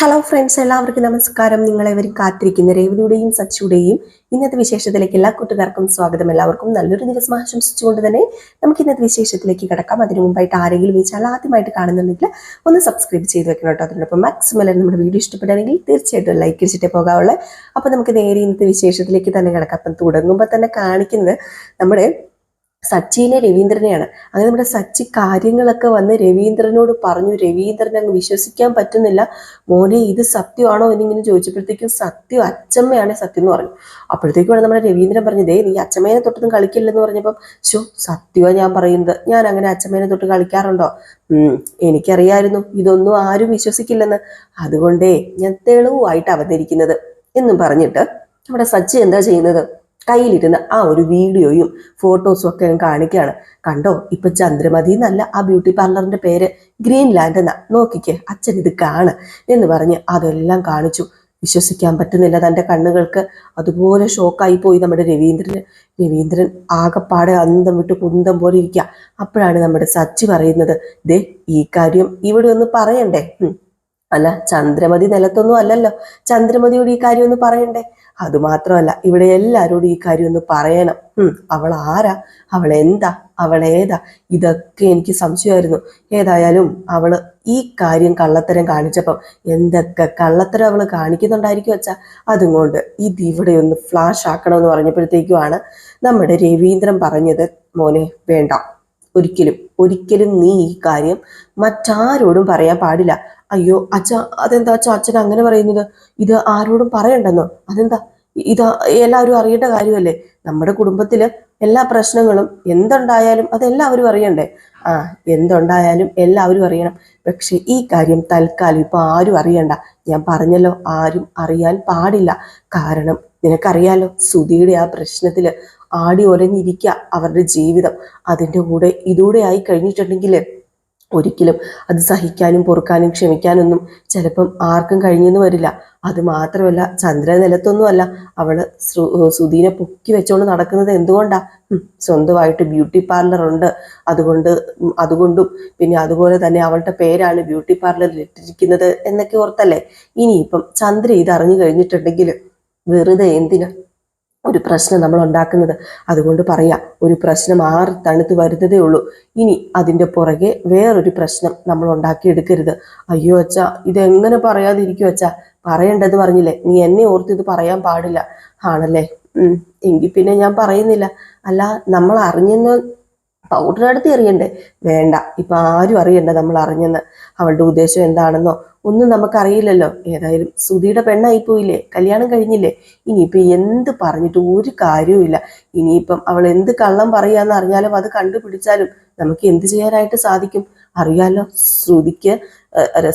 Hello friends എല്ലാവർക്കും നമസ്കാരം. നിങ്ങളെവരും കാത്തിരിക്കുന്ന രേവതിയുടെയും സച്ചിയുടെയും ഇന്നത്തെ വിശേഷത്തിലേക്ക് എല്ലാ കൂട്ടുകാർക്കും സ്വാഗതം. എല്ലാവർക്കും നല്ലൊരു ദിവസം ആശംസിച്ചുകൊണ്ട് തന്നെ നമുക്ക് ഇന്നത്തെ വിശേഷത്തിലേക്ക് കിടക്കാം. അതിനു മുമ്പായിട്ട് ആരെങ്കിലും ഈ ചാനൽ ആദ്യമായിട്ട് കാണുന്നുണ്ടെങ്കിൽ ഒന്ന് സബ്സ്ക്രൈബ് ചെയ്ത് വെക്കണം കേട്ടോ. അതിനൊപ്പം മാക്സിമം നമ്മുടെ വീഡിയോ ഇഷ്ടപ്പെടുകയാണെങ്കിൽ തീർച്ചയായിട്ടും ലൈക്ക് ചെയ്തിട്ടേ പോകാവുള്ളൂ. അപ്പോൾ നമുക്ക് നേരെ ഇന്നത്തെ വിശേഷത്തിലേക്ക് തന്നെ കിടക്കാം. അപ്പം തുടങ്ങുമ്പോൾ തന്നെ കാണിക്കുന്നത് നമ്മുടെ സച്ചിനെ രവീന്ദ്രനെയാണ്. അങ്ങനെ നമ്മുടെ സച്ചി കാര്യങ്ങളൊക്കെ വന്ന് രവീന്ദ്രനോട് പറഞ്ഞു രവീന്ദ്രൻ അങ്ങ് വിശ്വസിക്കാൻ പറ്റുന്നില്ല. മോനെ ഇത് സത്യമാണോ? എന്നിങ്ങനെ ചോദിച്ചപ്പോഴത്തേക്കും സത്യം അച്ചമ്മയാണ് സത്യം എന്ന് പറഞ്ഞു. അപ്പോഴത്തേക്കുമാണ് നമ്മുടെ രവീന്ദ്രൻ പറഞ്ഞത് "ദേ നീ അച്ചമ്മേനെ തൊട്ടൊന്നും കളിക്കില്ലെന്ന് പറഞ്ഞപ്പം ശോ സത്യമാണ് ഞാൻ പറയുന്നത്. ഞാൻ അങ്ങനെ അച്ചമ്മേനെ തൊട്ട് കളിക്കാറുണ്ടോ? എനിക്കറിയായിരുന്നു. ഇതൊന്നും ആരും വിശ്വസിക്കില്ലെന്ന്. അതുകൊണ്ടേ ഞാൻ തെളിവായിട്ട് അവതരിക്കുന്നത് എന്നും പറഞ്ഞിട്ട് നമ്മുടെ സച്ചി എന്താ ചെയ്യുന്നത്? കയ്യിലിരുന്ന ആ ഒരു വീഡിയോയും ഫോട്ടോസും ഒക്കെ കാണിക്കുകയാണ്. കണ്ടോ? ഇപ്പൊ ചന്ദ്രമതി എന്നല്ല ആ ബ്യൂട്ടി പാർലറിന്റെ പേര് ഗ്രീൻ ലാൻഡ് എന്നാ. നോക്കിക്കേ അച്ഛൻ ഇത് കാണ് എന്ന് പറഞ്ഞ് അതെല്ലാം കാണിച്ചു. വിശ്വസിക്കാൻ പറ്റുന്നില്ല തന്റെ കണ്ണുകൾക്ക്. അതുപോലെ ഷോക്കായി പോയി നമ്മുടെ രവീന്ദ്രൻ രവീന്ദ്രൻ ആകപ്പാടെ അന്തം വിട്ട് കുന്തം പോലെ ഇരിക്കുക. അപ്പോഴാണ് നമ്മുടെ സച്ചി പറയുന്നത് ദേ ഈ കാര്യം ഇവിടെ ഒന്ന് പറയണ്ടേ. അല്ല ചന്ദ്രമതി നിലത്തൊന്നും അല്ലല്ലോ. ചന്ദ്രമതിയോട് ഈ കാര്യം ഒന്ന് പറയണ്ടേ? അതുമാത്രമല്ല ഇവിടെ എല്ലാരോടും ഈ കാര്യം ഒന്ന് പറയണം. അവൾ ആരാ? അവൾ എന്താ? അവൾ ഏതാ? ഇതൊക്കെ എനിക്ക് സംശയമായിരുന്നു. ഏതായാലും അവൾ ഈ കാര്യം കള്ളത്തരം കാണിച്ചപ്പം എന്തൊക്കെ കള്ളത്തരം അവൾ കാണിക്കുന്നുണ്ടായിരിക്കും വെച്ചാ ഇത് ഇവിടെ ഒന്ന് ഫ്ലാഷ് ആക്കണമെന്ന് പറഞ്ഞപ്പോഴത്തേക്കുമാണ് നമ്മുടെ രവീന്ദ്രൻ പറഞ്ഞത് മോനെ വേണ്ട. ഒരിക്കലും ഒരിക്കലും നീ ഈ കാര്യം മറ്റാരോടും പറയാൻ പാടില്ല. അയ്യോ അച്ഛ അതെന്താ അച്ഛ അച്ഛൻ അങ്ങനെ പറയുന്നത്? ഇത് ആരോടും പറയണ്ടെന്നോ? അതെന്താ? ഇത് എല്ലാവരും അറിയേണ്ട കാര്യമല്ലേ? നമ്മുടെ കുടുംബത്തിൽ എല്ലാ പ്രശ്നങ്ങളും എന്തുണ്ടായാലും അതെല്ലാവരും അറിയണ്ടേ? ആ എന്തുണ്ടായാലും എല്ലാവരും അറിയണം. പക്ഷെ ഈ കാര്യം തൽക്കാലം ഇപ്പൊ ആരും അറിയണ്ട. ഞാൻ പറഞ്ഞല്ലോ ആരും അറിയാൻ പാടില്ല. കാരണം നിനക്കറിയാലോ സുധിയുടെ ആ പ്രശ്നത്തിൽ ആടി ഒരഞ്ഞിരിക്കുക അവരുടെ ജീവിതം. അതിന്റെ കൂടെ ഇതൂടെ ആയി കഴിഞ്ഞിട്ടുണ്ടെങ്കിൽ ഒരിക്കലും അത് സഹിക്കാനും പൊറുക്കാനും ക്ഷമിക്കാനൊന്നും ചിലപ്പം ആർക്കും കഴിഞ്ഞെന്ന് വരില്ല. അത് മാത്രമല്ല ചന്ദ്ര നിലത്തൊന്നുമല്ല. അവൾ സുധീനെ പൊക്കി വെച്ചുകൊണ്ട് നടക്കുന്നത് എന്തുകൊണ്ടാ? സ്വന്തമായിട്ട് ബ്യൂട്ടി പാർലർ ഉണ്ട്. അതുകൊണ്ട് അതുകൊണ്ടും പിന്നെ അതുപോലെ തന്നെ അവളുടെ പേരാണ് ബ്യൂട്ടി പാർലറിൽ ഇട്ടിരിക്കുന്നത് എന്നൊക്കെ ഓർത്തല്ലേ? ഇനിയിപ്പം ചന്ദ്ര ഇത് അറിഞ്ഞു കഴിഞ്ഞിട്ടുണ്ടെങ്കിൽ വെറുതെ എന്തിനാ? ഒരു പ്രശ്നം നമ്മൾ ഉണ്ടാക്കുന്നത്. അതുകൊണ്ട് പറയാം ഒരു പ്രശ്നം ആറ് തണുത്ത് വരുന്നതേ ഉള്ളൂ. ഇനി അതിന്റെ പുറകെ വേറൊരു പ്രശ്നം നമ്മൾ ഉണ്ടാക്കിയെടുക്കരുത്. അയ്യോ അച്ഛാ ഇതെങ്ങനെ പറയാതിരിക്കും അച്ഛാ? പറയേണ്ടത് പറഞ്ഞില്ലേ? നീ എന്നെ ഓർത്ത് ഇത് പറയാൻ പാടില്ല. ആണല്ലേ? എങ്കിൽ പിന്നെ ഞാൻ പറയുന്നില്ല. അല്ല നമ്മൾ അറിഞ്ഞെന്ന് പൗഡർ അടുത്ത് അറിയണ്ടേ വേണ്ട. ഇപ്പൊ ആരും അറിയണ്ട നമ്മൾ അറിഞ്ഞെന്ന്. അവളുടെ ഉദ്ദേശം എന്താണെന്നോ ഒന്നും നമുക്കറിയില്ലല്ലോ. ഏതായാലും സുധിയുടെ പെണ്ണായി പോയില്ലേ? കല്യാണം കഴിഞ്ഞില്ലേ? ഇനിയിപ്പൊ എന്ത് പറഞ്ഞിട്ട് ഒരു കാര്യവുമില്ല. ഇനിയിപ്പം അവൾ എന്ത് കള്ളം പറയാന്ന് അറിഞ്ഞാലും അത് കണ്ടുപിടിച്ചാലും നമുക്ക് എന്ത് ചെയ്യാനായിട്ട് സാധിക്കും? അറിയാലോ? ശ്രുതിക്ക്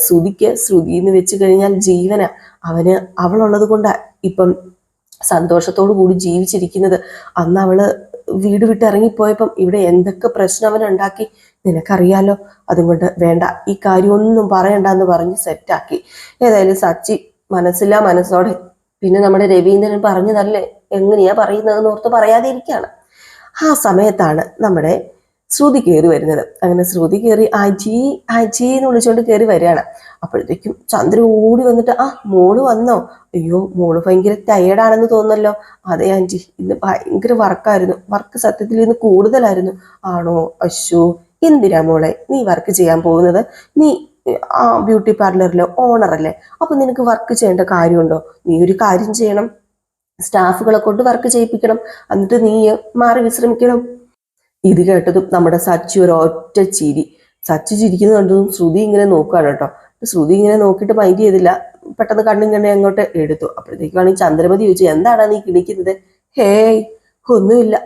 ശ്രുതിക്ക് ശ്രുതി എന്ന് വെച്ച് കഴിഞ്ഞാൽ ജീവന. അവന് അവളുള്ളത് കൊണ്ടാ ഇപ്പം സന്തോഷത്തോടു കൂടി ജീവിച്ചിരിക്കുന്നത്. അന്ന് അവൾ വീട് വിട്ട് ഇറങ്ങിപ്പോയപ്പം ഇവിടെ എന്തൊക്കെ പ്രശ്നം അവൻ ഉണ്ടാക്കി? നിനക്കറിയാലോ. അതുകൊണ്ട് വേണ്ട. ഈ കാര്യമൊന്നും പറയണ്ട എന്ന് പറഞ്ഞ് സെറ്റാക്കി. ഏതായാലും സച്ചി മനസ്സില്ലാ മനസ്സോടെ. പിന്നെ നമ്മുടെ രവീന്ദ്രൻ പറഞ്ഞതല്ലേ? എങ്ങനെയാ പറയുന്നതെന്ന് ഓർത്ത് പറയാതെ ഇരിക്കുകയാണ് ആ സമയത്താണ് നമ്മുടെ ശ്രുതി കയറി വരുന്നത്. അങ്ങനെ ശ്രുതി കയറി അജി അജി എന്ന് വിളിച്ചുകൊണ്ട് കയറി വരികയാണ്. അപ്പോഴത്തേക്കും ചന്ദ്ര ഓടി വന്നിട്ട് ആ മോൾ വന്നോ? അയ്യോ മോൾ ഭയങ്കര ടയേർഡാണെന്ന് തോന്നല്ലോ അതെ ആന്റി ഇന്ന് ഭയങ്കര വർക്കായിരുന്നു വർക്ക് സത്യത്തിൽ ഇന്ന് കൂടുതലായിരുന്നു. ആണോ? അശോ എന്തിനാ മോളെ? നീ വർക്ക് ചെയ്യാൻ പോകുന്നത്? നീ ആ ബ്യൂട്ടി പാർലറിലെ ഓണറല്ലേ അപ്പൊ നിനക്ക് വർക്ക് ചെയ്യേണ്ട കാര്യമുണ്ടോ? നീ ഒരു കാര്യം ചെയ്യണം. സ്റ്റാഫുകളെ കൊണ്ട് വർക്ക് ചെയ്യിപ്പിക്കണം. എന്നിട്ട് നീ മാറി വിശ്രമിക്കണം. ഇത് കേട്ടതും നമ്മുടെ സച്ചി ഒരു ഒറ്റ ചിരി. സച്ചി ചിരിക്കുന്നത് കണ്ടതും ശ്രുതി ഇങ്ങനെ നോക്കുകയാണ് കേട്ടോ. ശ്രുതി ഇങ്ങനെ നോക്കിയിട്ട് മൈൻഡ് ചെയ്തില്ല. പെട്ടെന്ന് കണ്ണും കണ്ണെ അങ്ങോട്ട് എടുത്തു. അപ്പോഴത്തേക്കാണ് ചന്ദ്രമതി ചോദിച്ചു എന്താണ് നീ കിണിക്കുന്നത് ഹേയ് ഒന്നുമില്ല.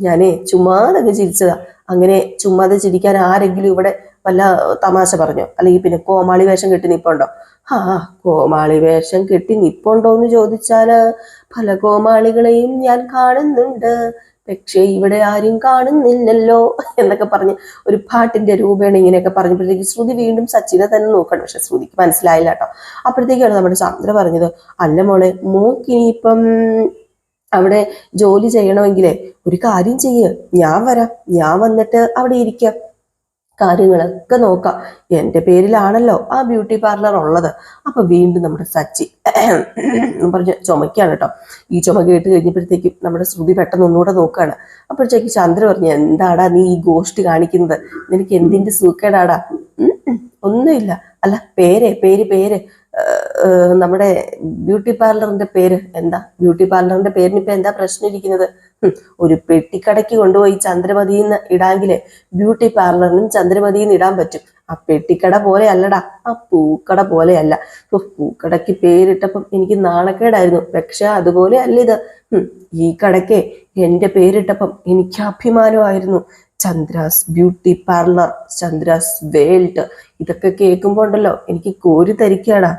ഞാനേ ചുമ്മാതൊക്കെ ചിരിച്ചതാ. അങ്ങനെ ചുമ്മാതെ ചിരിക്കാൻ ആരെങ്കിലും ഇവിടെ വല്ല തമാശ പറഞ്ഞോ? അല്ലെങ്കിൽ പിന്നെ കോമാളി വേഷം കെട്ടി നിപ്പുണ്ടോ? ആ കോമാളി വേഷം കെട്ടി നിപ്പുണ്ടോ എന്ന് ചോദിച്ചാൽ പല കോമാളികളെയും ഞാൻ കാണുന്നുണ്ട്. പക്ഷേ ഇവിടെ ആരും കാണുന്നില്ലല്ലോ എന്നൊക്കെ പറഞ്ഞ് ഒരു പാട്ടിന്റെ രൂപേണ ഇങ്ങനെയൊക്കെ പറഞ്ഞപ്പോഴത്തേക്ക് ശ്രുതി വീണ്ടും സച്ചിനെ തന്നെ നോക്കണം. പക്ഷെ ശ്രുതിക്ക് മനസ്സിലായില്ല കേട്ടോ. അപ്പോഴത്തേക്കാണ് നമ്മുടെ ചന്ദ്ര പറഞ്ഞത് അല്ല മോളെ മോക്കിനിയിപ്പം അവിടെ ജോലി ചെയ്യണമെങ്കിലേ ഒരു കാര്യം ചെയ്യ്. ഞാൻ വരാം. ഞാൻ വന്നിട്ട് അവിടെ ഇരിക്കാം. കാര്യങ്ങളൊക്കെ നോക്കാം. എന്റെ പേരിലാണല്ലോ ആ ബ്യൂട്ടി പാർലർ ഉള്ളത്. അപ്പൊ വീണ്ടും നമ്മുടെ സച്ചി പറഞ്ഞ ചുമക്കാണ് കേട്ടോ. ഈ ചുമ കേട്ട് കഴിഞ്ഞപ്പോഴത്തേക്കും നമ്മുടെ ശ്രുതി പെട്ടെന്ന് ഒന്നുകൂടെ നോക്കുകയാണ് അപ്പോഴത്തേക്ക് ചന്ദ്ര പറഞ്ഞു എന്താടാ നീ ഈ ഗോഷ്ടി കാണിക്കുന്നത്? നിനക്ക് എന്തിന്റെ സൂക്കേടാടാ ഒന്നുമില്ല. അല്ല പേര് പേര് പേര്. നമ്മുടെ ബ്യൂട്ടി പാർലറിന്റെ പേര് എന്താ? ബ്യൂട്ടി പാർലറിന്റെ പേരിന് ഇപ്പൊ എന്താ പ്രശ്നം ഇരിക്കുന്നത്? ഒരു പെട്ടിക്കടയ്ക്ക് കൊണ്ടുപോയി ചന്ദ്രമതിന്ന് ഇടാങ്കിൽ ബ്യൂട്ടി പാർലറിനും ചന്ദ്രമതിന്ന് ഇടാൻ പറ്റും. ആ പെട്ടിക്കട പോലെ അല്ലടാ ആ പൂക്കട പോലെയല്ല. പൂക്കടയ്ക്ക് പേരിട്ടപ്പം എനിക്ക് നാണക്കേടായിരുന്നു. പക്ഷെ അതുപോലെ അല്ല ഇത് ഈ കടയ്ക്ക് എന്റെ പേരിട്ടപ്പം എനിക്ക് അഭിമാനമായിരുന്നു. Chandra's beauty parlour Chandra's world. ഇതൊക്കെ കേൾക്കുമ്പോ ഉണ്ടല്ലോ എനിക്ക് കോരി തരിക്കാടാ.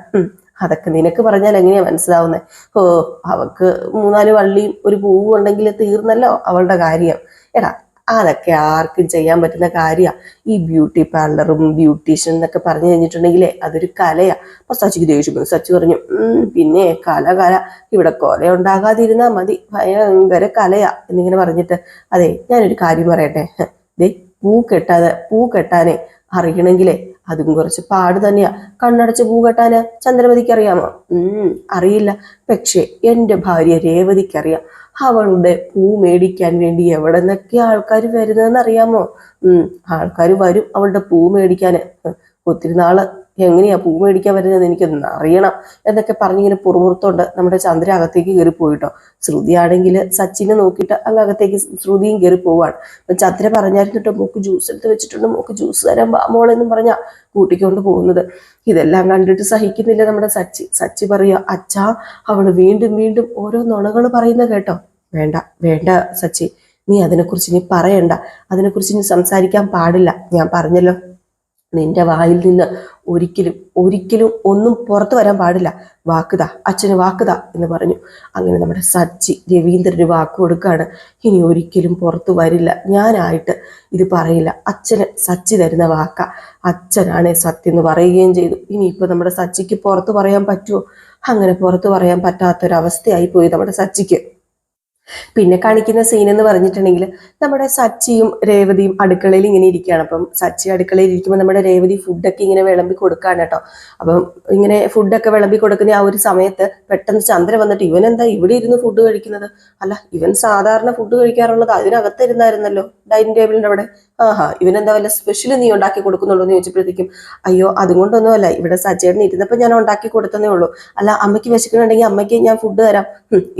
അതൊക്കെ നിനക്ക് പറഞ്ഞാൽ എങ്ങനെയാ മനസ്സിലാവുന്നത് ഓ അവക്ക് മൂന്നാൽ വള്ളിയും ഒരു പൂവും ഉണ്ടെങ്കിൽ തീർന്നല്ലോ അവളുടെ കാര്യം. എടാ അതൊക്കെ ആർക്കും ചെയ്യാൻ പറ്റുന്ന കാര്യമാണ് ഈ ബ്യൂട്ടി പാർലറും ബ്യൂട്ടീഷ്യൻ എന്നൊക്കെ പറഞ്ഞു കഴിഞ്ഞിട്ടുണ്ടെങ്കിലേ അതൊരു കലയാ. അപ്പൊ സച്ചിക്ക് ദേഷ്യം. സച്ചി പറഞ്ഞു പിന്നെ കല കല. ഇവിടെ കൊല ഉണ്ടാകാതിരുന്നാ മതി. ഭയങ്കര കലയാ. എന്നിങ്ങനെ പറഞ്ഞിട്ട് അതെ ഞാനൊരു കാര്യം പറയട്ടെ. ദേ പൂ കെട്ടാതെ പൂ കെട്ടാനെ അറിയണമെങ്കിലേ അതും കുറച്ച് പാട് തന്നെയാ. കണ്ണടച്ച് പൂ കെട്ടാന് ചന്ദ്രമതിക്ക് അറിയാമോ? ഉം അറിയില്ല. പക്ഷേ എന്റെ ഭാര്യ രേവതിക്കറിയാം അവളുടെ പൂ മേടിക്കാൻ വേണ്ടി എവിടെ നിന്നൊക്കെ ആൾക്കാർ വരുന്നതെന്ന് അറിയാമോ ആൾക്കാർ വരും അവളുടെ പൂ മേടിക്കാന് ഒത്തിരി നാൾ എങ്ങനെയാ പൂ മേടിക്കാൻ വരുന്നത് എനിക്കൊന്ന് അറിയണം എന്നൊക്കെ പറഞ്ഞിങ്ങനെ പുറമുറത്തോണ്ട് നമ്മുടെ ചന്ദ്ര അകത്തേക്ക് കയറി പോയിട്ടോ. ശ്രുതി ആണെങ്കിൽ സച്ചിനെ നോക്കിയിട്ട് അങ്ങ് അകത്തേക്ക് ശ്രുതിയും കയറി പോവാണ്. അപ്പൊ ചന്ദ്ര പറഞ്ഞായിരുന്നിട്ടോ മോക്ക് ജ്യൂസ് എടുത്ത് വെച്ചിട്ടുണ്ട് മോക്ക് ജ്യൂസ് തരാൻ വാ മോളെന്നും പറഞ്ഞാ കൂട്ടിക്കൊണ്ട് പോകുന്നത്. ഇതെല്ലാം കണ്ടിട്ട് സഹിക്കുന്നില്ല നമ്മുടെ സച്ചി. സച്ചി പറയുക അച്ഛാ അവൾ വീണ്ടും വീണ്ടും ഓരോ നുണകൾ പറയുന്ന കേട്ടോ. വേണ്ട വേണ്ട സച്ചി. നീ അതിനെക്കുറിച്ച് നീ പറയണ്ട. അതിനെക്കുറിച്ച് നീ സംസാരിക്കാൻ പാടില്ല. ഞാൻ പറഞ്ഞല്ലോ. നിന്റെ വായിൽ നിന്ന് ഒരിക്കലും ഒരിക്കലും ഒന്നും പുറത്തു വരാൻ പാടില്ല. വാക്കുത അച്ഛന് വാക്കുത എന്ന് പറഞ്ഞു. അങ്ങനെ നമ്മുടെ സച്ചി രവീന്ദ്രന് വാക്ക് കൊടുക്കുകയാണ് ഇനി ഒരിക്കലും പുറത്തു വരില്ല. ഞാനായിട്ട് ഇത് പറയില്ല. അച്ഛന് സച്ചി തരുന്ന വാക്ക. അച്ഛനാണ് സത്യം എന്ന് പറയുകയും ചെയ്തു. ഇനിയിപ്പോൾ നമ്മുടെ സച്ചിക്ക് പുറത്തു പറയാൻ പറ്റുമോ അങ്ങനെ പുറത്തു പറയാൻ പറ്റാത്തൊരവസ്ഥയായി പോയി നമ്മുടെ സച്ചിക്ക് പിന്നെ കാണിക്കുന്ന സീൻ എന്ന് പറഞ്ഞിട്ടുണ്ടെങ്കിൽ നമ്മുടെ സച്ചിയും രേവതിയും അടുക്കളയിൽ ഇങ്ങനെ ഇരിക്കുകയാണ്. അപ്പം സച്ചി അടുക്കളയിൽ ഇരിക്കുമ്പോൾ നമ്മുടെ രേവതി ഫുഡൊക്കെ ഇങ്ങനെ വിളമ്പി കൊടുക്കുകയാണ് കേട്ടോ. അപ്പം ഇങ്ങനെ ഫുഡൊക്കെ വിളമ്പി കൊടുക്കുന്ന ആ ഒരു സമയത്ത് പെട്ടെന്ന് ചന്ദ്ര വന്നിട്ട് ഇവൻ എന്താ ഇവിടെ ഇരുന്ന് ഫുഡ് കഴിക്കുന്നത്? അല്ല ഇവൻ സാധാരണ ഫുഡ് കഴിക്കാറുള്ളത് അതിനകത്തിരുന്നായിരുന്നല്ലോ ഡൈനിങ് ടേബിളിന്റെ അവിടെ. ആഹാ ഇവനെന്താ വല്ല സ്പെഷ്യൽ നീ ഉണ്ടാക്കി കൊടുക്കുന്നുണ്ടോ എന്ന് ചോദിച്ചപ്പോഴത്തേക്കും അയ്യോ അതുകൊണ്ടൊന്നുമല്ല ഇവിടെ സച്ചേട്ടൻ ഇരുന്നപ്പോൾ ഞാൻ ഉണ്ടാക്കി കൊടുത്തതേ ഉള്ളൂ. അല്ല അമ്മയ്ക്ക് വിശക്കുന്നുണ്ടെങ്കിൽ അമ്മയ്ക്ക് ഞാൻ ഫുഡ് തരാം.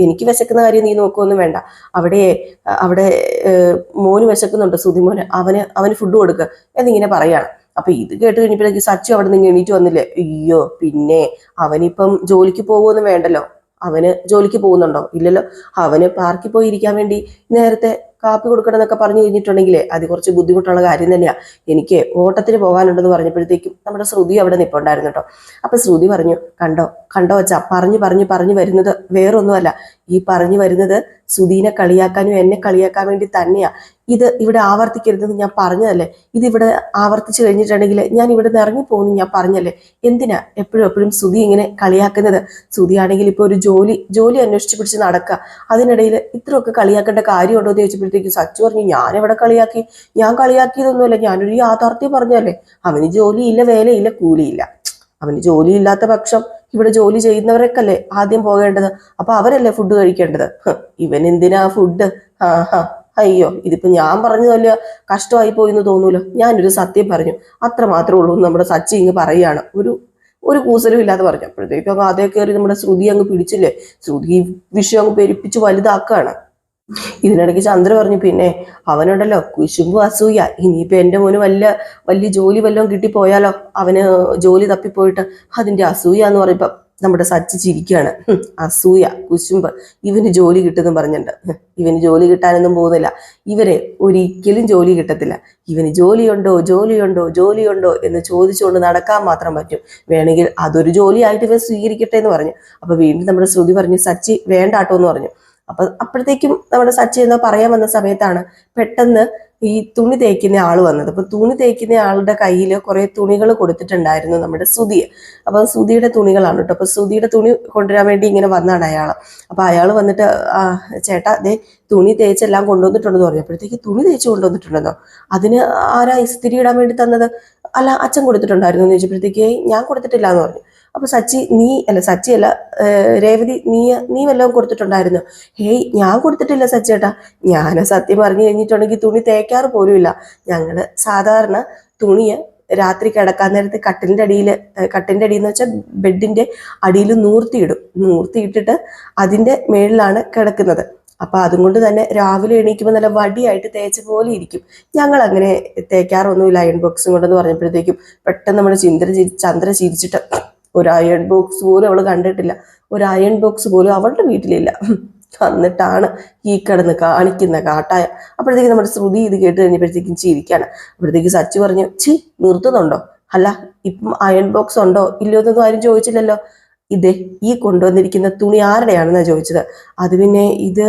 എനിക്ക് വിശക്കുന്ന കാര്യം നീ നോക്കുമൊന്നും വേണ്ട. അവിടെ അവിടെ മോന് വിശക്കുന്നുണ്ട് സുതിമോന് അവന് അവന് ഫുഡ് കൊടുക്കുക എന്നിങ്ങനെ പറയാണ്. അപ്പൊ ഇത് കേട്ട് കഴിഞ്ഞപ്പോഴേക്ക് സച്ചു അവിടെ നിന്ന് എണീറ്റ് വന്നില്ലേ? അയ്യോ പിന്നെ അവനിപ്പം ജോലിക്ക് പോകുമെന്ന് വേണ്ടല്ലോ. അവന് ജോലിക്ക് പോകുന്നുണ്ടോ? ഇല്ലല്ലോ. അവന് പാർക്കിൽ പോയി ഇരിക്കാൻ വേണ്ടി നേരത്തെ കാപ്പി കൊടുക്കണം എന്നൊക്കെ പറഞ്ഞു കഴിഞ്ഞിട്ടുണ്ടെങ്കിലേ അത് കുറച്ച് ബുദ്ധിമുട്ടുള്ള കാര്യം തന്നെയാ. എനിക്ക് ഓട്ടത്തിന് പോകാനുണ്ടെന്ന് പറഞ്ഞപ്പോഴത്തേക്കും നമ്മുടെ ശ്രുതി അവിടെ നിൽപ്പുണ്ടായിരുന്നു കേട്ടോ. അപ്പൊ ശ്രുതി പറഞ്ഞു കണ്ടോ കണ്ടോ അച്ഛാ പറഞ്ഞു പറഞ്ഞു പറഞ്ഞു വരുന്നത് വേറൊന്നുമല്ല. ഈ പറഞ്ഞു വരുന്നത് സുധീനെ കളിയാക്കാനും എന്നെ കളിയാക്കാൻ വേണ്ടി തന്നെയാ. ഇത് ഇവിടെ ആവർത്തിക്കരുതെന്ന് ഞാൻ പറഞ്ഞതല്ലേ? ഇത് ഇവിടെ ആവർത്തിച്ചു കഴിഞ്ഞിട്ടുണ്ടെങ്കിൽ ഞാൻ ഇവിടെ നിന്ന് ഇറങ്ങി പോകുന്നു ഞാൻ പറഞ്ഞല്ലേ എന്തിനാ എപ്പോഴും എപ്പോഴും സുധി ഇങ്ങനെ കളിയാക്കുന്നത്? സുധി ആണെങ്കിൽ ഇപ്പൊ ഒരു ജോലി ജോലി അന്വേഷിച്ചു പിടിച്ച് നടക്കുക. അതിനിടയിൽ ഇത്രയൊക്കെ കളിയാക്കേണ്ട കാര്യമുണ്ടോ എന്ന് ചോദിച്ചപ്പോഴത്തേക്ക് സച്ചു പറഞ്ഞു ഞാൻ എവിടെ കളിയാക്കി? ഞാൻ കളിയാക്കിയതൊന്നുമല്ല. ഞാനൊരു യാഥാർത്ഥ്യം പറഞ്ഞല്ലേ അവന് ജോലിയില്ല വേലയില്ല കൂലിയില്ല. അവന് ജോലിയില്ലാത്ത പക്ഷം ഇവിടെ ജോലി ചെയ്യുന്നവരൊക്കെയല്ലേ ആദ്യം പോകേണ്ടത്? അപ്പൊ അവരല്ലേ ഫുഡ് കഴിക്കേണ്ടത്? ഇവൻ എന്തിനാ ഫുഡ് ആ ഹാ. അയ്യോ ഇതിപ്പോ ഞാൻ പറഞ്ഞു വലിയ കഷ്ടമായി പോയി എന്ന് തോന്നൂലോ? ഞാനൊരു സത്യം പറഞ്ഞു. അത്ര മാത്രമേ ഉള്ളൂ നമ്മുടെ സച്ചി ഇങ്ങ് പറയാണ്. ഒരു ഒരു കൂസലും ഇല്ലാതെ പറഞ്ഞു. അപ്പോഴത്തേക്കും അതേ കയറി നമ്മുടെ ശ്രുതി അങ്ങ് പിടിച്ചില്ലേ? ശ്രുതി വിഷയം അങ്ങ് പെരുപ്പിച്ച് വലുതാക്കുകയാണ് ഇതിനിടയ്ക്ക് ചന്ദ്ര പറഞ്ഞു പിന്നെ അവനുണ്ടല്ലോ കുശുമ്പ് അസൂയ. ഇനിയിപ്പോ എന്റെ മോന് വല്ല വലിയ ജോലി വല്ലതും കിട്ടിപ്പോയാലോ? അവന് ജോലി തപ്പിപ്പോയിട്ട് അതിന്റെ അസൂയ എന്ന് പറയുമ്പോ നമ്മുടെ സച്ചി ചിരിക്കുകയാണ്. അസൂയ കുശുമ്പ്. ഇവന് ജോലി കിട്ടുമെന്ന് പറഞ്ഞിട്ടുണ്ട്. ഇവന് ജോലി കിട്ടാനൊന്നും പോകുന്നില്ല. ഇവരെ ഒരിക്കലും ജോലി കിട്ടത്തില്ല. ഇവന് ജോലിയുണ്ടോ ജോലിയുണ്ടോ ജോലിയുണ്ടോ എന്ന് ചോദിച്ചുകൊണ്ട് നടക്കാൻ മാത്രം പറ്റും. വേണമെങ്കിൽ അതൊരു ജോലിയായിട്ട് ഇവൻ സ്വീകരിക്കട്ടെ എന്ന് പറഞ്ഞു. അപ്പൊ വീണ്ടും നമ്മുടെ ശ്രുതി പറഞ്ഞു സച്ചി വേണ്ടാട്ടോ എന്ന് പറഞ്ഞു. അപ്പൊ അപ്പോഴത്തേക്കും നമ്മുടെ സച്ചി എന്നോ പറയാൻ വന്ന സമയത്താണ് പെട്ടെന്ന് ഈ തുണി തേക്കുന്ന ആൾ വന്നത്. അപ്പൊ തുണി തേക്കുന്ന ആളുടെ കയ്യിൽ കുറെ തുണികൾ കൊടുത്തിട്ടുണ്ടായിരുന്നു നമ്മുടെ സുതി അപ്പൊ സുതിയുടെ തുണികളാണ് കേട്ടോ. അപ്പൊ സുതിയുടെ തുണി കൊണ്ടുവരാൻ വേണ്ടി ഇങ്ങനെ വന്നാണ് അയാൾ അപ്പൊ അയാൾ വന്നിട്ട് ചേട്ടാ ദേ തുണി തേച്ചെല്ലാം കൊണ്ടുവന്നിട്ടുണ്ടെന്ന് പറഞ്ഞപ്പോഴത്തേക്ക് തുണി തേച്ച് കൊണ്ടുവന്നിട്ടുണ്ടെന്നോ? അതിന് ആരാ ഇസ്തിരി ഇടാൻ വേണ്ടി തന്നത്? അല്ല അച്ഛൻ കൊടുത്തിട്ടുണ്ടായിരുന്നു. എന്ന് ചോദിച്ചപ്പോഴത്തേക്ക് ഞാൻ കൊടുത്തിട്ടില്ല എന്ന് പറഞ്ഞു. അപ്പൊ സച്ചി നീ അല്ല സച്ചി അല്ല രേവതി നീ നീ വല്ലതും കൊടുത്തിട്ടുണ്ടായിരുന്നു? ഹേയ് ഞാൻ കൊടുത്തിട്ടില്ല സച്ചേട്ടാ ഞാൻ സത്യം പറഞ്ഞു കഴിഞ്ഞിട്ടുണ്ടെങ്കിൽ തുണി തേക്കാറ് പോലുമില്ല. ഞങ്ങൾ സാധാരണ തുണിയെ രാത്രി കിടക്കാൻ നേരത്ത് കട്ടിലിന്റെ അടിയിൽ കട്ടിലിന്റെ അടിയിൽ എന്ന് വെച്ചാൽ ബെഡിന്റെ അടിയിൽ നൂർത്തിയിടും. നൂർത്തിയിട്ടിട്ട് അതിന്റെ മേളിലാണ് കിടക്കുന്നത്. അപ്പൊ അതുകൊണ്ട് തന്നെ രാവിലെ എണീക്കുമ്പോൾ നല്ല വടിയായിട്ട് തേച്ച പോലെ ഇരിക്കും. ഞങ്ങൾ അങ്ങനെ തേക്കാറൊന്നുമില്ല. അയൺ ബോക്സും കൊണ്ടെന്ന് പറഞ്ഞപ്പോഴത്തേക്കും പെട്ടെന്ന് നമ്മുടെ ചിന്ത ചന്ദ്ര ചിരിച്ചിട്ട് ഒരു അയൺ ബോക്സ് പോലും അവൾ കണ്ടിട്ടില്ല. ഒരു അയൺ ബോക്സ് പോലും അവളുടെ വീട്ടിലില്ല. എന്നിട്ടാണ് ഈ കിടന്ന് കാണിക്കുന്ന കാട്ടായ. അപ്പോഴത്തേക്ക് നമ്മുടെ ശ്രുതി ഇത് കേട്ട് കഴിഞ്ഞപ്പോഴത്തേക്കും ചിരിക്കാണ്. അപ്പോഴത്തേക്ക് സച്ചി പറഞ്ഞു ചി നിർത്തുന്നുണ്ടോ? അല്ല ഇപ്പം അയൺ ബോക്സ് ഉണ്ടോ? ഇല്ലയോ എന്നൊന്നും ആരും ചോദിച്ചില്ലല്ലോ. ഇതേ ഈ കൊണ്ടുവന്നിരിക്കുന്ന തുണി ആരുടെയാണെന്നാ ചോദിച്ചത്? അത് പിന്നെ ഇത്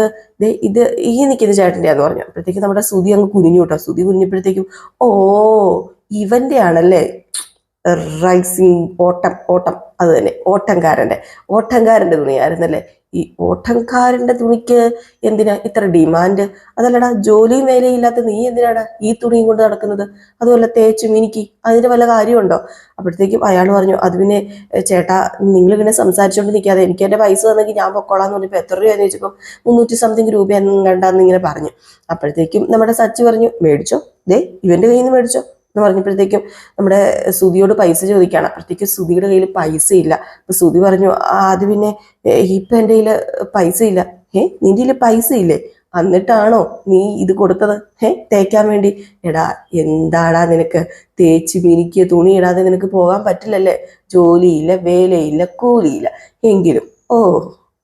ഇത് ഈ നിൽക്കുന്ന ചേട്ടന്റെയാന്ന് പറഞ്ഞു. അപ്പോഴത്തേക്ക് നമ്മുടെ സുതി അങ്ങ് കുനിഞ്ഞു കേട്ടോ. സുതി കുനിഞ്ഞപ്പോഴത്തേക്കും ഓ ഇവന്റെ ആണല്ലേ റൈസിങ് ഓട്ടം ഓട്ടം. അത് തന്നെ ഓട്ടംകാരന്റെ ഓട്ടംകാരന്റെ തുണിയായിരുന്നല്ലേ? ഈ ഓട്ടംകാരന്റെ തുണിക്ക് എന്തിനാ ഇത്ര ഡിമാൻഡ് അതല്ലടാ ജോലിയും വേലയില്ലാത്ത നീ എന്തിനാണ് ഈ തുണിയും കൊണ്ട് നടക്കുന്നത്? അതുപോലെ തേച്ചു മിനിക്ക് അതിന് വല്ല കാര്യമുണ്ടോ? അപ്പോഴത്തേക്കും അയാൾ പറഞ്ഞു അത് പിന്നെ ചേട്ടാ നിങ്ങൾ ഇങ്ങനെ സംസാരിച്ചുകൊണ്ട് നിൽക്കാതെ എനിക്ക് എന്റെ പൈസ തന്നെങ്കിൽ ഞാൻ പൊക്കോളാന്ന് പറഞ്ഞപ്പോൾ എത്ര രൂപയെന്ന് ചോദിച്ചപ്പോൾ മുന്നൂറ്റി സംതിങ് രൂപയെന്നും കണ്ടാന്ന് ഇങ്ങനെ പറഞ്ഞു. അപ്പോഴത്തേക്കും നമ്മുടെ സച്ചി പറഞ്ഞു മേടിച്ചോ. ദേ ഇവന്റെ കയ്യിൽ നിന്ന് മേടിച്ചോ. എന്ന് പറഞ്ഞപ്പോഴത്തേക്കും നമ്മുടെ സുതിയോട് പൈസ ചോദിക്കുകയാണ്. അപ്പോഴത്തേക്കും സുതിയുടെ കയ്യിൽ പൈസ ഇല്ല. അപ്പൊ സുതി പറഞ്ഞു "ആ, അത് പിന്നെ ഇപ്പൊ എന്റെ കയ്യിൽ പൈസ ഇല്ല. ഏ നിന്റെ കയ്യിൽ പൈസ ഇല്ലേ? എന്നിട്ടാണോ നീ ഇത് കൊടുത്തത്? ഏ തേക്കാൻ വേണ്ടി? എടാ എന്താടാ നിനക്ക്? തേച്ച് മിനിക്കിയ തുണി ഇടാതെ നിനക്ക് പോകാൻ പറ്റില്ലല്ലേ? ജോലിയില്ല വേലയില്ല കൂലിയില്ല. എങ്കിലും ഓ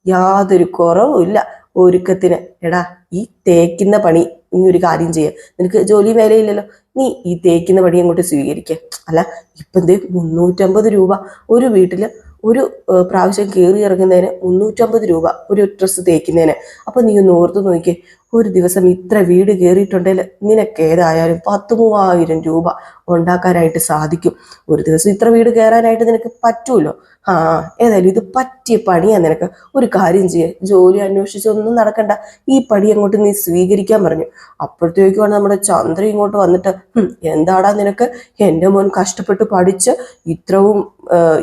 യാതൊരു കുറവുമില്ല ഒരുക്കത്തിന്. എടാ ഈ തേക്കുന്ന പണി ഇനി ഒരു കാര്യം ചെയ്യുക നിനക്ക് ജോലി വേലയില്ലല്ലോ നീ ഈ തേക്കുന്ന വടി അങ്ങോട്ട് സ്വീകരിക്കുക അല്ല ഇപ്പം എന്തേ മുന്നൂറ്റമ്പത് രൂപ. ഒരു വീട്ടിൽ ഒരു പ്രാവശ്യം കയറി ഇറങ്ങുന്നതിന് മുന്നൂറ്റമ്പത് രൂപ ഒരു ഡ്രസ്സ് തേക്കുന്നതിന്. അപ്പൊ നീ ഒന്ന് ഓർത്ത് നോക്കിയേ. ഒരു ദിവസം ഇത്ര വീട് കയറിയിട്ടുണ്ടെങ്കിൽ നിനക്ക് ഏതായാലും പത്ത് മൂവായിരം രൂപ ഉണ്ടാക്കാനായിട്ട് സാധിക്കും. ഒരു ദിവസം ഇത്ര വീട് കയറാനായിട്ട് നിനക്ക് പറ്റൂലോ? ആ ഏതായാലും ഇത് പറ്റിയ പണിയാ നിനക്ക്. ഒരു കാര്യം ചെയ്യുക ജോലി അന്വേഷിച്ചൊന്നും നടക്കണ്ട. ഈ പടി അങ്ങോട്ട് നീ സ്വീകരിക്കാൻ പറഞ്ഞു. അപ്പോഴത്തേക്കുമാണ് നമ്മുടെ ചന്ദ്ര ഇങ്ങോട്ട് വന്നിട്ട് എന്താടാ നിനക്ക്? എന്റെ മോൻ കഷ്ടപ്പെട്ട് പഠിച്ച് ഇത്രവും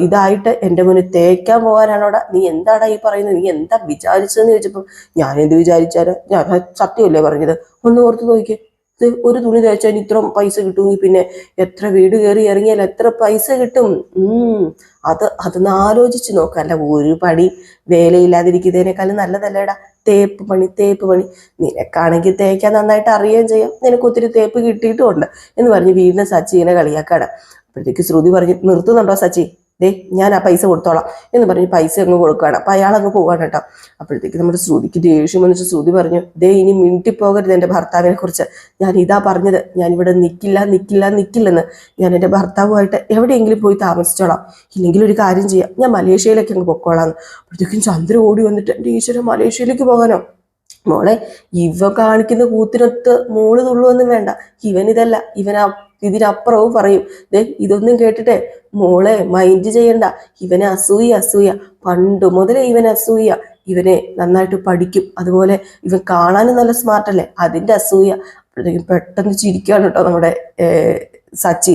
ഇതായിട്ട് എന്റെ മോന് തേക്കാൻ പോകാനാണോടാ? നീ എന്താടാ ഈ പറയുന്നത്? നീ എന്താ വിചാരിച്ചതെന്ന് ചോദിച്ചപ്പോൾ ഞാനെന്ത് വിചാരിച്ചാൽ ഞാൻ സത്യമല്ലേ പറഞ്ഞത്? ഒന്ന് ഓർത്ത് നോക്കിയേ ഇത് ഒരു തുണി തേച്ചാൽ ഇത്ര പൈസ കിട്ടുമെങ്കിൽ പിന്നെ എത്ര വീട് കയറി ഇറങ്ങിയാൽ എത്ര പൈസ കിട്ടും? അത് അതൊന്ന് ആലോചിച്ച് നോക്കാം. അല്ല ഒരു പണി വേലയില്ലാതിരിക്കുന്നതിനേക്കാളും നല്ലതല്ലേടാ? തേപ്പ് പണി തേപ്പ് പണി. നിനക്കാണെങ്കിൽ തേക്കാൻ നന്നായിട്ട് അറിയുകയും ചെയ്യാം. നിനക്ക് ഒത്തിരി തേപ്പ് കിട്ടിയിട്ടുമുണ്ട് എന്ന് പറഞ്ഞ് വീടിനെ സച്ചി ഇങ്ങനെ കളിയാക്കാണ്. അപ്പോഴത്തേക്ക് ശ്രുതി പറഞ്ഞ് നിർത്തുന്നുണ്ടോ സച്ചി? ദേ ഞാൻ ആ പൈസ കൊടുത്തോളാം എന്ന് പറഞ്ഞ് പൈസ അങ്ങ് കൊടുക്കുകയാണ്. അപ്പം അയാൾ അങ്ങ് പോവാണ് കേട്ടോ. അപ്പോഴത്തേക്ക് നമ്മുടെ ശ്രുതിക്ക് ദേഷ്യം വന്നിട്ട് ശ്രുതി പറഞ്ഞു ദേ ഇനി മിണ്ടി പോകരുത് എന്റെ ഭർത്താവിനെ കുറിച്ച്. ഞാൻ ഇതാ പറഞ്ഞത്. ഞാൻ ഇവിടെ നിൽക്കില്ല നിൽക്കില്ല നിൽക്കില്ലെന്ന് ഞാൻ എന്റെ ഭർത്താവുമായിട്ട് എവിടെയെങ്കിലും പോയി താമസിച്ചോളാം. ഇല്ലെങ്കിൽ ഒരു കാര്യം ചെയ്യാം. ഞാൻ മലേഷ്യയിലേക്ക് അങ്ങ് പൊക്കോളാം അപ്പോഴത്തേക്കും ചന്ദ്ര ഓടി വന്നിട്ട് എന്റെ ഈശ്വരൻ മലേഷ്യയിലേക്ക് പോകാനോ? മോളെ ഇവ കാണിക്കുന്ന കൂത്തിനൊത്ത് മോൾ തുള്ളുവെന്നും വേണ്ട. ഇവൻ ഇതല്ല ഇതിനപ്പുറവും പറയും ദേ ഇതൊന്നും കേട്ടിട്ടെ? മോളെ മൈൻഡ് ചെയ്യണ്ട. ഇവനെ അസൂയ അസൂയ. പണ്ട് മുതലേ ഇവനെ അസൂയ. ഇവനെ നന്നായിട്ട് പഠിക്കും. അതുപോലെ ഇവൻ കാണാനും നല്ല സ്മാർട്ടല്ലേ അതിന്റെ അസൂയ. പെട്ടെന്ന് ചിരിക്കുകയാണ് കേട്ടോ നമ്മുടെ സച്ചി.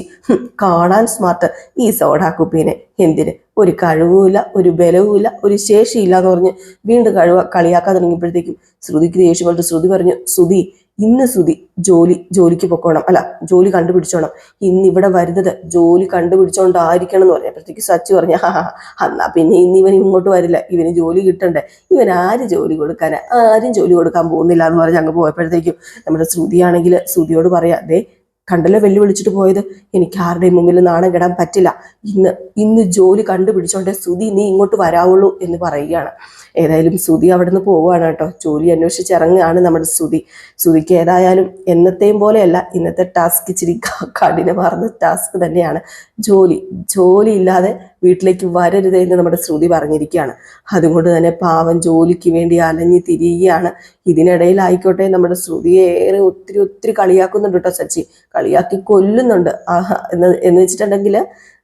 കാണാൻ സ്മാർട്ട് ഈ സോഡാ കുപ്പീനെ എന്തിന്? ഒരു കഴിവുമില്ല ഒരു ബലവുമില്ല ഒരു ശേഷിയില്ല എന്ന് പറഞ്ഞ് വീണ്ടും കഴിവ കളിയാക്കാൻ തുടങ്ങിയപ്പോഴത്തേക്കും ശ്രുതിക്ക് ദേഷ്യം ശ്രുതി പറഞ്ഞു ശ്രുതി ഇന്ന് സുതി ജോലി ജോലിക്ക് പൊക്കോണം. അല്ല ജോലി കണ്ടുപിടിച്ചോണം. ഇന്ന് ഇവിടെ വരുന്നത് ജോലി കണ്ടുപിടിച്ചോണ്ടായിരിക്കണം എന്ന് പറഞ്ഞപ്പോഴത്തേക്ക് സച്ചി പറഞ്ഞു "ഹാ, ഹാ, ഹാ, എന്നാ പിന്നെ ഇന്ന് ഇവൻ ഇങ്ങോട്ട് വരില്ല. ഇവന് ജോലി കിട്ടണ്ടേ. ഇവൻ ആര് ജോലി കൊടുക്കാനാ? ആരും ജോലി കൊടുക്കാൻ പോകുന്നില്ല എന്ന് പറഞ്ഞ് അങ്ങ് പോയപ്പോഴത്തേക്കും നമ്മുടെ ശ്രുതിയാണെങ്കിൽ ശ്രുതിയോട് പറയാം ദേ കണ്ടല്ലോ വെല്ലു വിളിച്ചിട്ട് പോയത്. എനിക്ക് ആരുടെയും മുമ്പിൽ നാണം കെടാൻ പറ്റില്ല. ഇന്ന് ഇന്ന് ജോലി കണ്ടുപിടിച്ചോണ്ടേ സുതി നീ ഇങ്ങോട്ട് വരാവുള്ളൂ എന്ന് പറയുകയാണ്. ഏതായാലും സുതി അവിടെ നിന്ന് പോവുകയാണ് കേട്ടോ. ജോലി അന്വേഷിച്ച് ഇറങ്ങുകയാണ് നമ്മുടെ സുതി സുതിക്ക് ഏതായാലും എന്നത്തെയും പോലെയല്ല ഇന്നത്തെ ടാസ്ക് ഇച്ചിരി കഠിനമാർന്ന ടാസ്ക് തന്നെയാണ്. ജോലി ജോലി ഇല്ലാതെ വീട്ടിലേക്ക് വരരുത് എന്ന് നമ്മുടെ ശ്രുതി പറഞ്ഞിരിക്കുകയാണ്. അതുകൊണ്ട് തന്നെ പാവം ജോലിക്ക് വേണ്ടി അലഞ്ഞു തിരിയുകയാണ്. ഇതിനിടയിലായിക്കോട്ടെ നമ്മുടെ ശ്രുതിയെ ഏറെ ഒത്തിരി ഒത്തിരി കളിയാക്കുന്നുണ്ട് കേട്ടോ സച്ചി. കളിയാക്കി കൊല്ലുന്നുണ്ട്. ആഹ് എന്ന് എന്ന് വെച്ചിട്ടുണ്ടെങ്കിൽ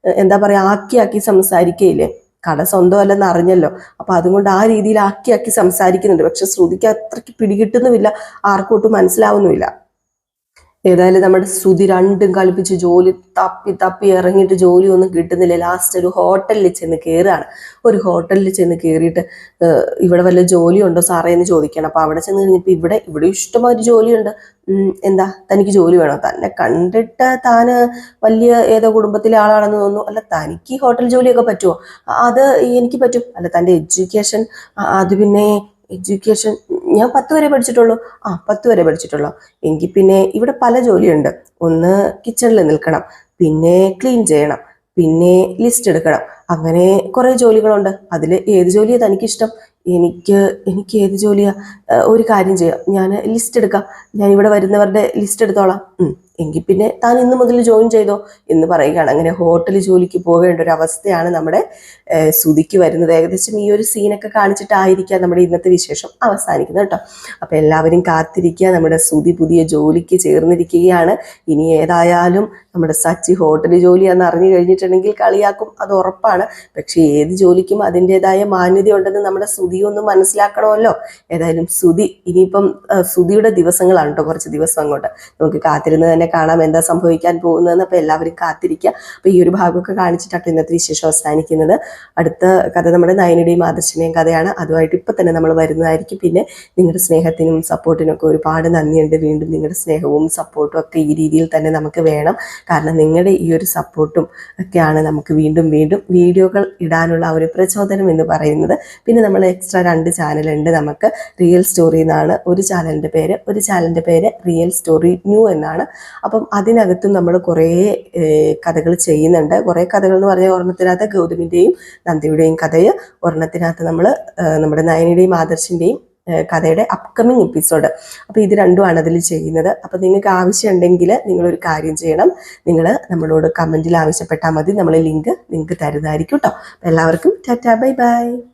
എന്താ പറയാ ആക്കി ആക്കി സംസാരിക്കയില്ലേ കട സ്വന്തമല്ലെന്ന് അറിഞ്ഞല്ലോ. അപ്പൊ അതുകൊണ്ട് ആ രീതിയിൽ ആക്കി ആക്കി സംസാരിക്കുന്നുണ്ട്. പക്ഷെ ശ്രുതിക്ക് അത്രയ്ക്ക് പിടികിട്ടുന്നുമില്ല. ആർക്കും ഒട്ടും മനസ്സിലാവുന്നുമില്ല. ഏതായാലും നമ്മുടെ സ്തുതി രണ്ടും കളിപ്പിച്ച് ജോലി തപ്പി തപ്പി ഇറങ്ങിയിട്ട് ജോലി ഒന്നും കിട്ടുന്നില്ല. ലാസ്റ്റ് ഒരു ഹോട്ടലിൽ ചെന്ന് കയറുകയാണ് ഒരു ഹോട്ടലിൽ ചെന്ന് കയറിയിട്ട് ഇവിടെ വല്ല ജോലി ഉണ്ടോ സാറേ എന്ന് ചോദിക്കണം അപ്പൊ അവിടെ ചെന്ന് കഴിഞ്ഞപ്പോൾ ഇവിടെ ഇവിടെ ഇഷ്ടമായൊരു ജോലിയുണ്ട്. എന്താ? തനിക്ക് ജോലി വേണോ? തന്നെ കണ്ടിട്ട് താന് വലിയ ഏതോ കുടുംബത്തിലെ ആളാണെന്ന് തോന്നുന്നു. അല്ല തനിക്ക് ഹോട്ടൽ ജോലിയൊക്കെ പറ്റുമോ? അത് എനിക്ക് പറ്റും. അല്ല തന്റെ എഡ്യൂക്കേഷൻ അത് പിന്നെ എഡ്യൂക്കേഷൻ ഞാൻ പത്ത് വരെ പഠിച്ചിട്ടുള്ളൂ. ആ പത്ത് വരെ പഠിച്ചിട്ടുള്ളൂ. എങ്കിൽ പിന്നെ ഇവിടെ പല ജോലിയുണ്ട്. ഒന്ന് കിച്ചണിൽ നിൽക്കണം. പിന്നെ ക്ലീൻ ചെയ്യണം. പിന്നെ ലിസ്റ്റ് എടുക്കണം. അങ്ങനെ കുറേ ജോലികളുണ്ട്. അതിൽ ഏത് ജോലിയാണ് തനിക്കിഷ്ടം? എനിക്ക് എനിക്ക് ഏത് ജോലിയാ? ഒരു കാര്യം ചെയ്യാം. ഞാൻ ലിസ്റ്റ് എടുക്കാം. ഞാൻ ഇവിടെ വരുന്നവരുടെ ലിസ്റ്റ് എടുത്തോളാം. എങ്കിൽ പിന്നെ താൻ ഇന്ന് മുതൽ ജോയിൻ ചെയ്തോ എന്ന് പറയുകയാണ്. അങ്ങനെ ഹോട്ടൽ ജോലിക്ക് പോകേണ്ട ഒരു അവസ്ഥയാണ് നമ്മുടെ സുതിക്ക് വരുന്നത്. ഏകദേശം ഈ ഒരു സീനൊക്കെ കാണിച്ചിട്ടായിരിക്കാം നമ്മുടെ ഇന്നത്തെ വിശേഷം അവസാനിക്കുന്നത് കേട്ടോ. അപ്പം എല്ലാവരും കാത്തിരിക്കുക. നമ്മുടെ സുതി പുതിയ ജോലിക്ക് ചേർന്നിരിക്കുകയാണ്. ഇനി ഏതായാലും നമ്മുടെ സച്ചി ഹോട്ടൽ ജോലിയാന്ന് അറിഞ്ഞു കഴിഞ്ഞിട്ടുണ്ടെങ്കിൽ കളിയാക്കും. അത് ഉറപ്പാണ്. പക്ഷേ ഏത് ജോലിക്കും അതിന്റെതായ മാന്യതയുണ്ടെന്ന് നമ്മുടെ സുതി ഒന്ന് മനസ്സിലാക്കണമല്ലോ. ഏതായാലും സുതി ഇനിയിപ്പം സുതിയുടെ ദിവസങ്ങളാണ് കേട്ടോ. കുറച്ച് ദിവസം അങ്ങോട്ട് നമുക്ക് കാത്തിരുന്ന് തന്നെ കാണാം എന്താ സംഭവിക്കാൻ പോകുന്നതെന്ന് അപ്പോൾ എല്ലാവരും കാത്തിരിക്കുക. അപ്പോൾ ഈ ഒരു ഭാഗമൊക്കെ കാണിച്ചിട്ടാണ് ഇന്നത്തെ വിശേഷം അവസാനിക്കുന്നത്. അടുത്ത കഥ നമ്മുടെ നയനയുടെയും ആദർശിനെയും കഥയാണ്. അതുമായിട്ട് ഇപ്പം തന്നെ നമ്മൾ വരുന്നതായിരിക്കും. പിന്നെ നിങ്ങളുടെ സ്നേഹത്തിനും സപ്പോർട്ടിനും ഒക്കെ ഒരുപാട് നന്ദിയുണ്ട്. വീണ്ടും നിങ്ങളുടെ സ്നേഹവും സപ്പോർട്ടും ഒക്കെ ഈ രീതിയിൽ തന്നെ നമുക്ക് വേണം. കാരണം നിങ്ങളുടെ ഈ ഒരു സപ്പോർട്ടും ഒക്കെയാണ് നമുക്ക് വീണ്ടും വീണ്ടും വീഡിയോകൾ ഇടാനുള്ള ഒരു പ്രചോദനം എന്ന് പറയുന്നത്. പിന്നെ നമ്മൾ എക്സ്ട്രാ രണ്ട് ചാനലുണ്ട് നമുക്ക് റിയൽ സ്റ്റോറി എന്നാണ് ഒരു ചാനലിന്റെ പേര്. ഒരു ചാനലിന്റെ പേര് റിയൽ സ്റ്റോറി ന്യൂ എന്നാണ്. അപ്പം അതിനകത്തും നമ്മൾ കുറേ കഥകൾ ചെയ്യുന്നുണ്ട്. കുറേ കഥകൾ എന്ന് പറഞ്ഞാൽ ഒരെണ്ണത്തിനകത്ത് ഗൗതമിന്റെയും നന്ദിയുടെയും കഥയ് ഒരെണ്ണത്തിനകത്ത് നമ്മൾ നമ്മുടെ നയനിയുടെയും ആദർശിന്റെയും കഥയുടെ അപ്കമിങ് എപ്പിസോഡ് അപ്പോൾ ഇത് രണ്ടുമാണ് അതിൽ ചെയ്യുന്നത്. അപ്പോൾ നിങ്ങൾക്ക് ആവശ്യമുണ്ടെങ്കിൽ നിങ്ങളൊരു കാര്യം ചെയ്യണം. നിങ്ങൾ നമ്മളോട് കമന്റിൽ ആവശ്യപ്പെട്ടാൽ മതി. നമ്മൾ ലിങ്ക് നിങ്ങൾക്ക് തരുന്നതായിരിക്കും കേട്ടോ എല്ലാവർക്കും ടാറ്റാ ബൈ ബൈ.